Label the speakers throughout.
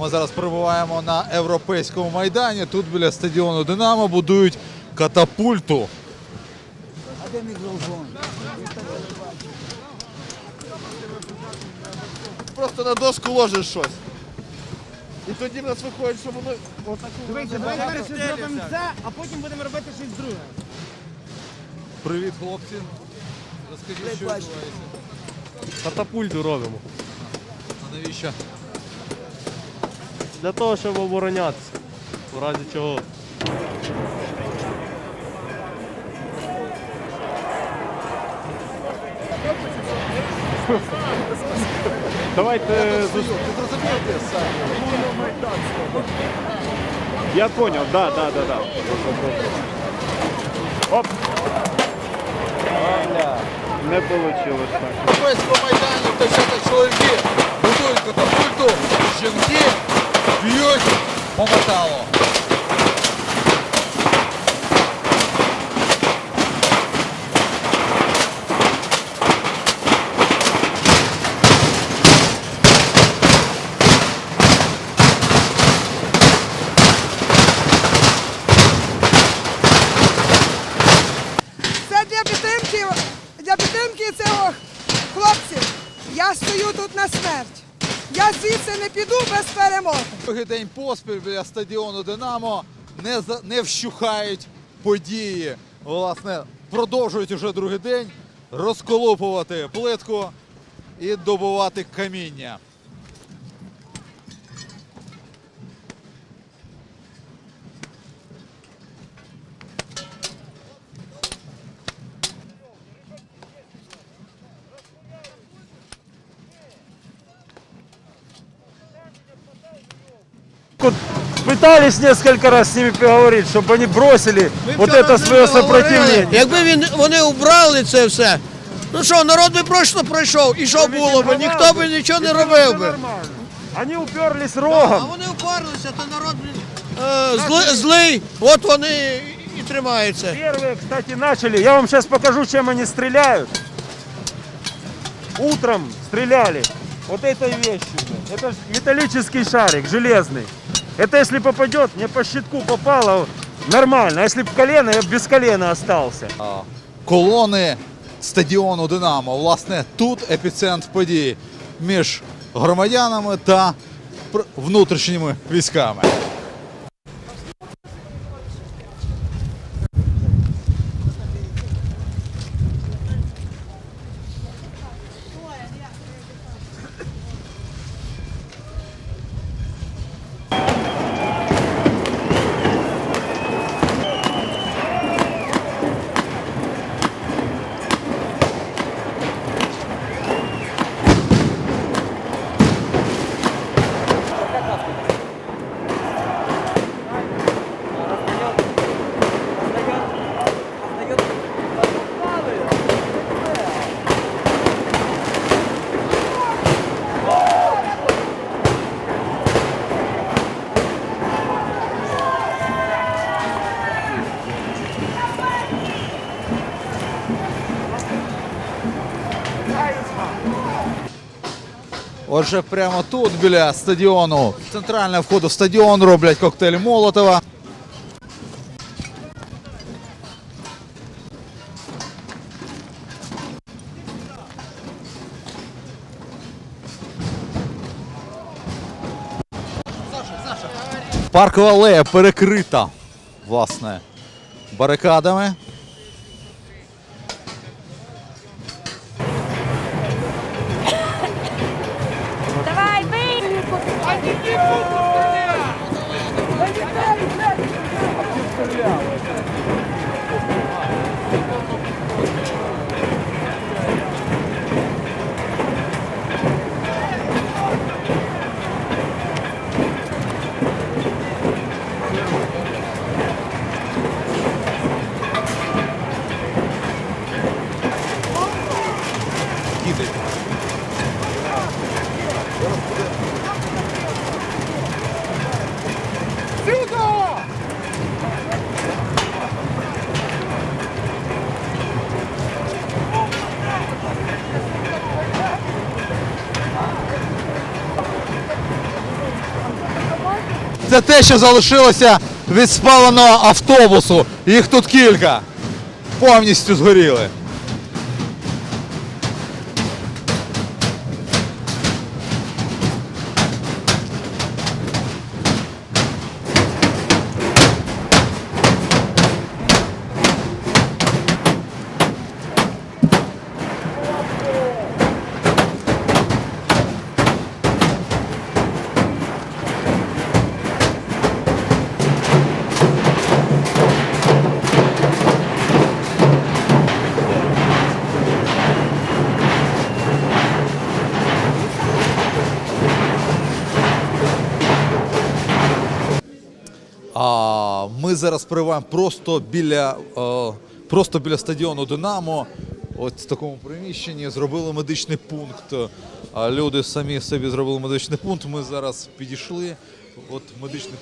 Speaker 1: Ми зараз перебуваємо на європейському майдані. Тут біля стадіону Динамо будують катапульту.
Speaker 2: А де мікрофон?
Speaker 3: Просто на доску ложиш щось. І тоді в нас виходить, що воно отаку.
Speaker 4: Дивіться, давай перше зробимо це, а потім будемо робити щось друге.
Speaker 1: Привіт, хлопці. Розкажіть, що відбувається.
Speaker 5: Катапульту робимо.
Speaker 1: А навіщо?
Speaker 5: Для того, щоб оборонятися. В разі чого.
Speaker 6: Давайте Я понял, да, да, да, да. Оп. Не получилось так.
Speaker 1: Майдані дівчата чоловіки будують катапульту, жінки б'ють по.
Speaker 7: Це для підтримки, для підтримки цього хлопців. Я стою тут на смерть. Я звідси не піду без перемоги.
Speaker 1: Другий день поспіль біля стадіону Динамо не, за- не вщухають події. Власне, продовжують уже другий день розколопувати плитку і добувати каміння.
Speaker 6: Пытались несколько раз с ними поговорить, чтобы они бросили вот
Speaker 4: вчора
Speaker 6: это
Speaker 4: з
Speaker 6: свое
Speaker 4: ними говорили.
Speaker 6: сопротивление.
Speaker 4: Якби він, вони убрали це все, ну що, народ би просто пройшов, і що було б? Ніхто би нічого не робив би.
Speaker 6: Нормально. Они уперлись
Speaker 4: А
Speaker 6: рогом.
Speaker 4: вони упарлися, то народ блін, е, зли- злий, от вони і тримаються.
Speaker 6: Первые, кстати, начали. Я вам сейчас покажу, чем они стреляют. Утром стреляли вот этой вещью. Это ж металлический шарик, железный. Это если попадет, мне по щитку попало, нормально. А если бы колено, я бы без колена остался.
Speaker 1: колони стадіону Динамо. Власне, тут епіцентр події між громадянами та пр- внутрішніми військами. Отже, прямо тут, біля стадіону, центрального входу в стадіон роблять коктейль Молотова. Паркова алея перекрита, власне, барикадами.
Speaker 8: Давай, бий!
Speaker 1: Кидають. Це те, що залишилося від спаленого автобусу. Їх тут кілька. Повністю згоріли. Ми зараз перебуваємо просто біля, е, просто біля стадіону Динамо. От в такому приміщенні зробили медичний пункт. Люди самі собі зробили медичний пункт. Ми зараз підійшли. От медичний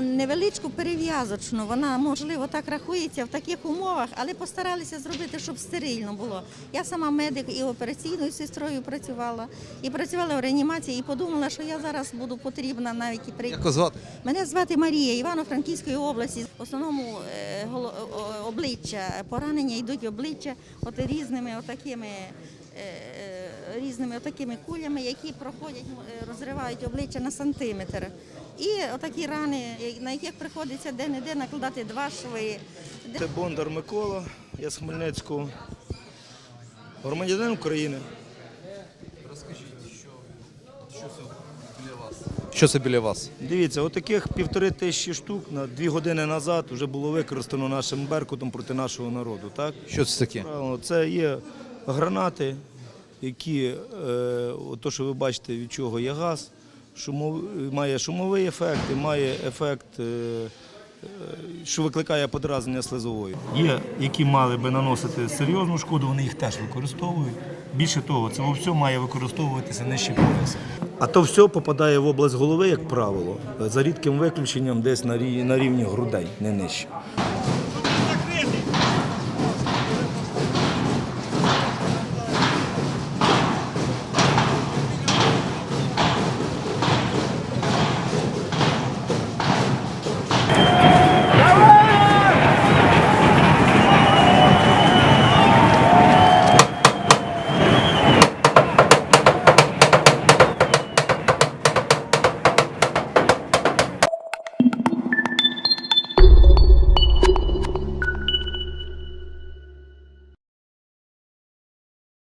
Speaker 8: невеличку перев'язочну. Вона можливо так рахується в таких умовах, але постаралися зробити, щоб стерильно було. Я сама медик і операційною сестрою працювала, і працювала в реанімації, і подумала, що я зараз буду потрібна навіть і при
Speaker 1: як звати?
Speaker 8: мене звати Марія Івано-Франківської області. В основному е, обличчя поранення йдуть обличчя от різними отакими. е, Різними отакими кулями, які проходять, е, розривають обличчя на сантиметр. І отакі рани, е, на яких приходиться де-не-де накладати два шви.
Speaker 9: Це Бондар Микола, я з Хмельницького. Громадянин України.
Speaker 1: Розкажіть, Що це біля вас?
Speaker 9: Дивіться, отаких півтори тисячі штук на дві години назад вже було використано нашим Беркутом проти нашого народу. Так?
Speaker 1: Що це таке?
Speaker 9: Правильно, це є гранати, які, е, то, що ви бачите, від чого є газ, шумов, має шумовий ефект і має ефект, е, е, що викликає подразнення слизової. Є, які мали би наносити серйозну шкоду, вони їх теж використовують. Більше того, це все має використовуватися нижче пояса. А то все попадає в область голови, як правило, за рідким виключенням десь на рівні грудей, не нижче.